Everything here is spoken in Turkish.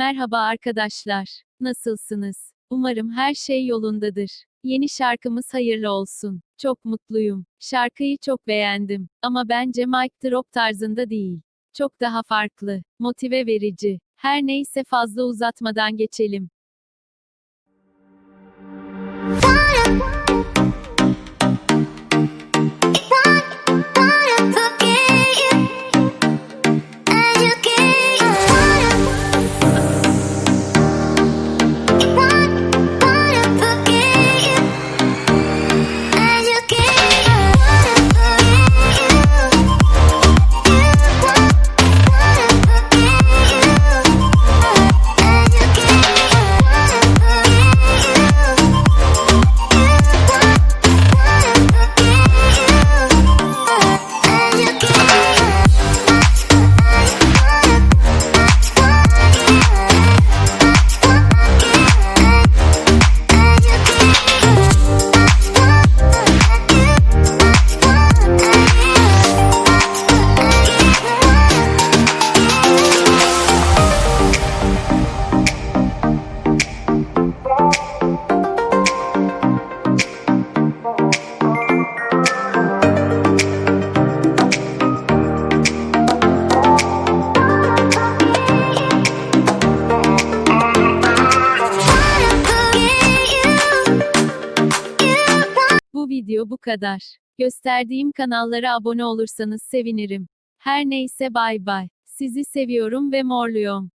Merhaba arkadaşlar. Nasılsınız? Umarım her şey yolundadır. Yeni şarkımız hayırlı olsun. Çok mutluyum. Şarkıyı çok beğendim. Ama bence mic drop tarzında değil. Çok daha farklı, motive verici. Her neyse fazla uzatmadan geçelim. Video bu kadar. Gösterdiğim kanallara abone olursanız sevinirim. Her neyse bay bay. Sizi seviyorum ve morluyorum.